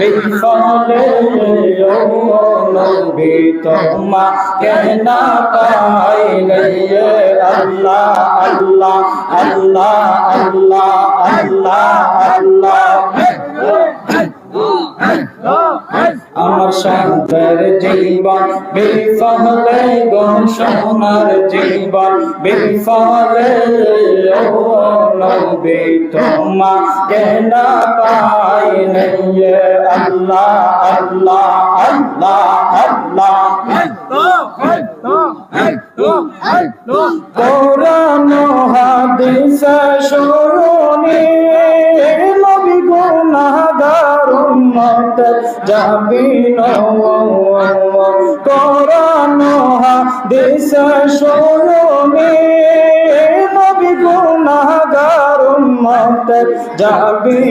বিফলে নবী তোমা কেন পাইলে আল্লাহ আল্লাহ আল্লাহ আল্লাহ আল্লাহ আল্লাহ আমার শান্তের জীবন, বিফলে গো সোনার জীবন, বিফলে ও নবী তোমা কেন পাইলে আল্লাহ আল্লাহ আল্লাহ আল্লাহ। কোরআন হাদিস শুনি নবী গুনাহগার উম্মতের যাবি করণ হাদিস শুনুনি নবী গুনাহগার উম্মতের যাবি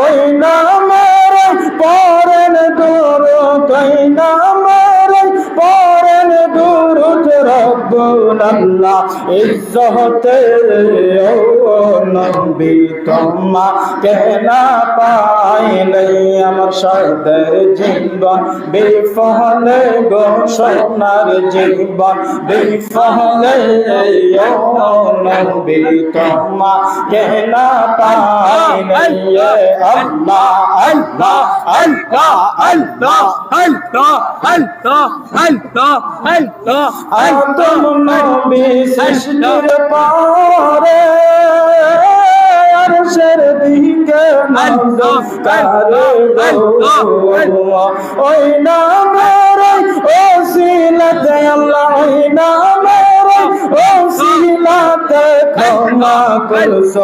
ওই নামের পরেন দূর কই নামের পর রব্বুল আল্লাহ ইজ্জতে ও নবী তোমা কেনা পাইলে আমার সাদের জীবন বিফলে গো সোনার জীবন বিফলে ও নবী তোমা কেনা পাইলে আল্লাহ আল্লাহ আল্লাহ আল্লাহ আদম নবী সৃষ্টির পরে আরশের দিকে নজর করে গো ওই নামের করছ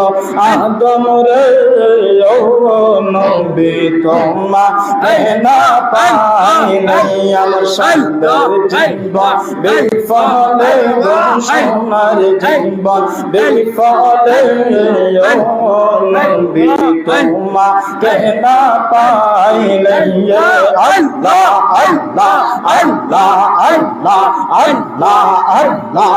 আদম রে ও নবী তোমা কেনা পাইনি আমার সুন্দর জীবন বিফলে সোনার জীবন বিফলে ও নবী তোমা কেনা পাইলে আল্লাহ আল্লাহ আল্লাহ আল্লাহ আল্লাহ আল্লাহ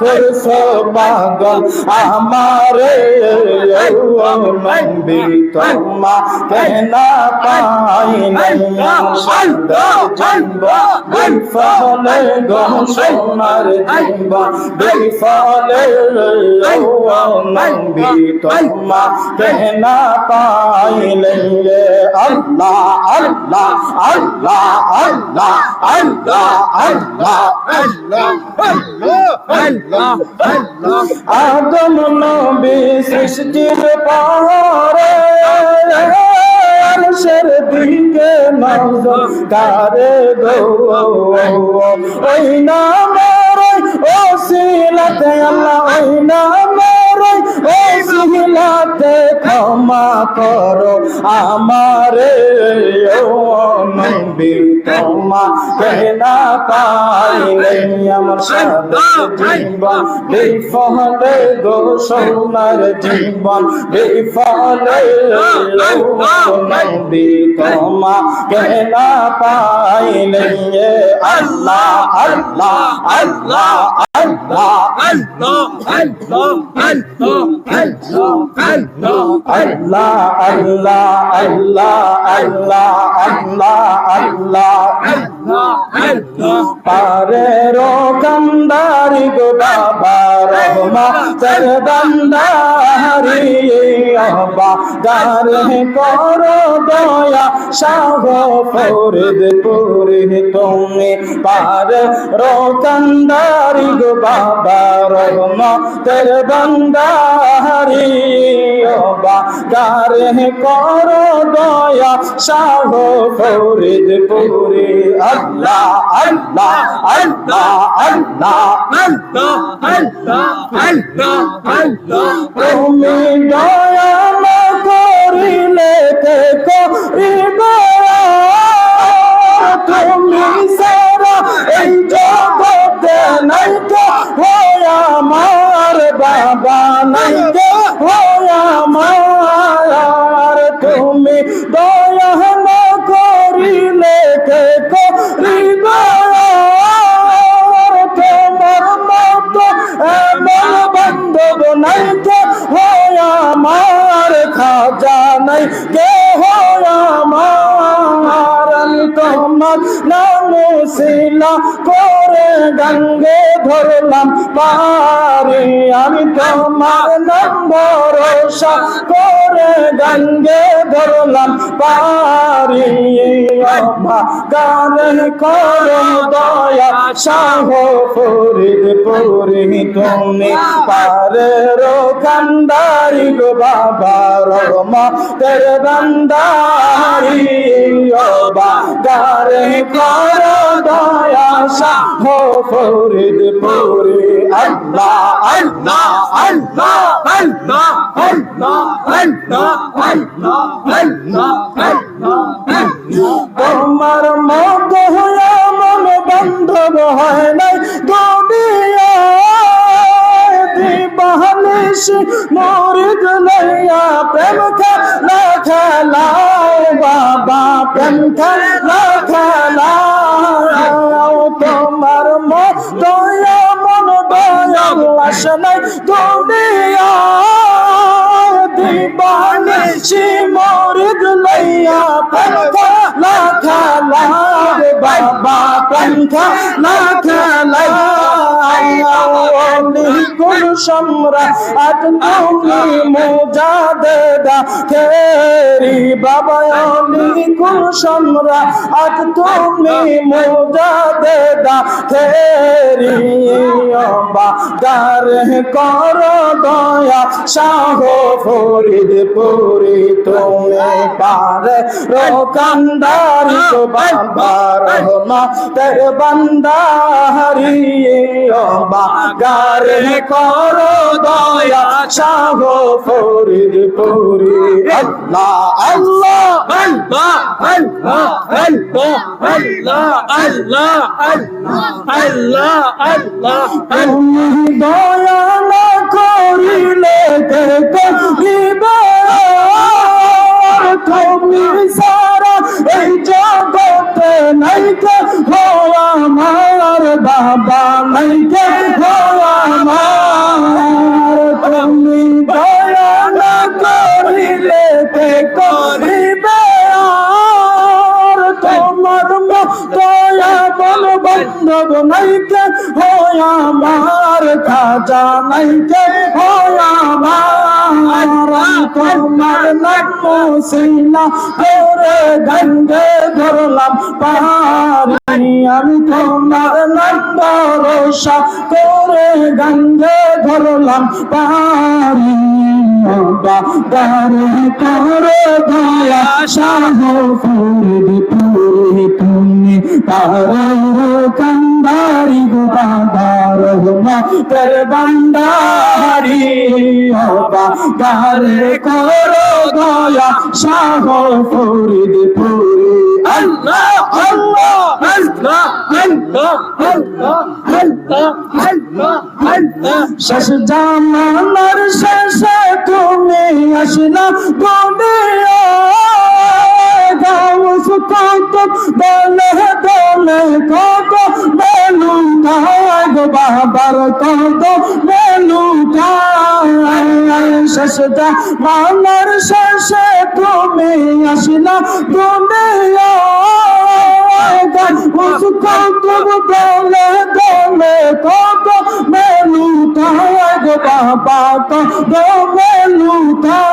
করছ পাগল আমারে নবী তোমা কেনা পাইনি সুন্দর জীবন বিফলে গো সোনার জীবন বিফলে নবী তোমা কেনা পাইলে আল্লাহ আল্লাহ আল্লাহ আল্লাহ আল্লাহ আল্লাহ আদম নবী সৃষ্টির পরে আরশের দিকে নজর কারে ওই নামের ওসিলাতে আল্লাহ ওই নামের ক্ষমা করো আমারে তোমা কেনা পাইলে আমার সাদা জীবন? বিফলে গো সোনার জীবন, বিফলে নবী তোমা কেনা পাইলে আল্লাহ আল্লাহ আল্লাহ আল্লাহ আল্লাহ আল্লাহ আল্লাহ আল্লাহ আল্লাহ আল্লাহ পারে রো কন্দারি গো বাবা রহমা চর বন্দারি অবা গারে করো দয়া, শাহ ফরিদ পুরি তুমি। পারে রো কন্দারি গো বাবা রহমা চর বন্দারি গারে কর দয়া, শাহ ফরিদ পুরে আল্লাহ আল্লাহ আল্লাহ আল্লাহ তুমি দয়া না করিলে কে করিব? তুমি সারা এই জগতে নাই তো হয় আমার বাবা নাই তো। দেহ আমার তোমার নাম শিলা গঙ্গে ধরলাম, পারি আমি তোমার নাম ভরসা করে গঙ্গে ধরলাম, পারি গানে করো দয়া, শাহ ফরিদ পুরি তুমি পারে রো কান্দারি গো বাবা রমা তের বান্দারি, ও বাগারে করো দয়া, শাহ ফরিদ পুরি, আল্লাহ আল্লাহ আল্লাহ আল্লাহ আল্লাহ আল্লাহ আল্লাহ আল্লাহ তোমার মত হয়ে মন বান্ধব হয় নাই দুনিয়া দিবানিস মরিদ লইয়া প্রেম খেলা খেলাও বাবা প্রেম খেলা বাসনায় দৌড়িয়া দিবানিশি মরদ লইয়া পন্থা না খালা বাবা পন্থা না খালা খেলাও কোন সম্রাট তুমি মুজাদেদা খেরি বাবা অলি কোন সম্রাট তুমি মুজাদেদা খেরি অবা গার কর দয়া, শাহ ফরিদ পুরি তুমি পারে। রোকান্দারি বাবা রহমা তের বান্দারি অবা গার কর দয়া, শাহ ফরিদ পুরি। আল্লাহ আল্লাহ আল্লাহ আল্লাহ আল্লাহ আল্লাহ আল্লাহ আল্লাহ আল্লাহ। তুমি দয়া না করিলে করিবে তুমি সারা এই জগতে নাই হো আমার বাবা। বান্ধব নাইকে হয় আমার খাজা নাইকে হয় আমার তোমার নাম সিনা। করে গঙ্গে ধরলাম পাহাড়ি, আমি তোমার নাম ভরসা করে গঙ্গে ধরলাম পাহাড়ি বাগারে করে দয়া শাহ ফরিদ পুরি তুমি। তার কান্দারি গো বাবার তের বান্দারি বাগারে করে দয়া শাহ ফরিদ পুরি আল্লাহ আল্লাহ আল্লাহ আল্লাহ আল্লাহ আল্লাহ আল্লাহ। আল্লাহ শেষ জামানার শেষে তুমি আসলা দুনিয়া গাউস কত দলে দলে কত बाबर कर दो मेलू का ससदा मानर सस तुम्हें असला तुम्हें उसको तुम दोले दोले को दो मेलू का बाबा को दो मेलू का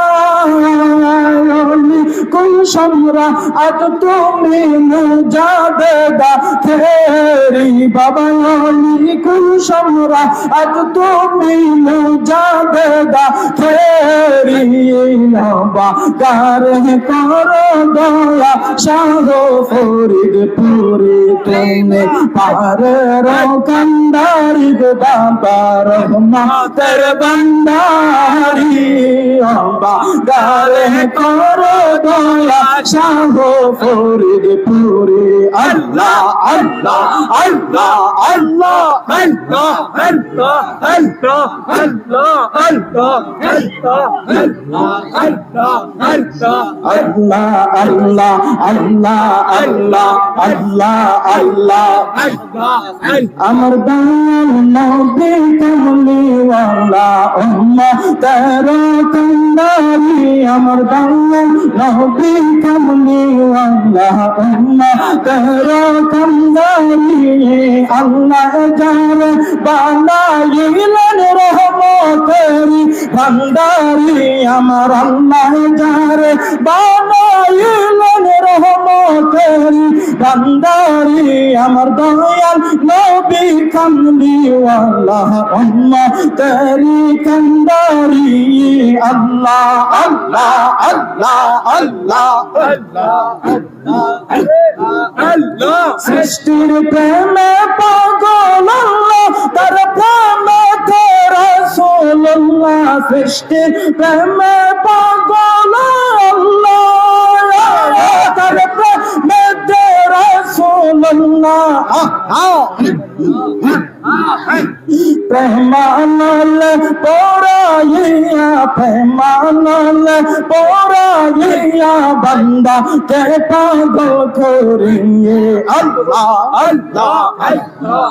সম্রা, আজ তুমি মুজাদেদা তেরি বাবা অলি কোন সম্রা, আজ তুমি মুজাদেদা তেরি বাগারে কর দয়া? শাহ ফরিদ পুরি তুমি পারের কান্দারি গো বাবা, রহমাতের বান্দারি বাগারে কর দয়া? শাহ ফরিদ পুরি আল্লাহ আল্লাহ আল্লাহ আল্লাহ আল্লাহ আল্লাহ আল্লাহ আল্লাহ আল্লাহ আল্লাহ আল্লাহ আল্লাহ আল্লাহ আল্লাহ আল্লাহ আল্লাহ আল্লাহ আল্লাহ আমার দয়াল নবী কমলি ওয়ালা উম্মা তেরো কন্দারি আমার দয়াল নবী কমলি ওয়ালা উম্মা তেরো কন্দারি আল্লাহ যার বানাইলেন রহমতেরি ভান্ডারি আমার আল্লাহ যার বানাইলেন রহমতেরি ভান্ডারি আমার দয়াল নবী কামলি ওয়ালা উম্মা তেরি কান্দারি আল্লাহ আল্লাহ আল্লাহ আল্লাহ আল্লাহ। সৃষ্টির প্রেমে পাগল তার প্রেমে তেরা সোল্লাহ সৃষ্টির প্রেমে পাগল তার প্রেমে সোল্লাহ প্রেমানল পরাইয়া প্রেমানল পরাইয়া বন্দা কে পাগল করিয়ে? আল্লাহ আল্লাহ আল্লাহ।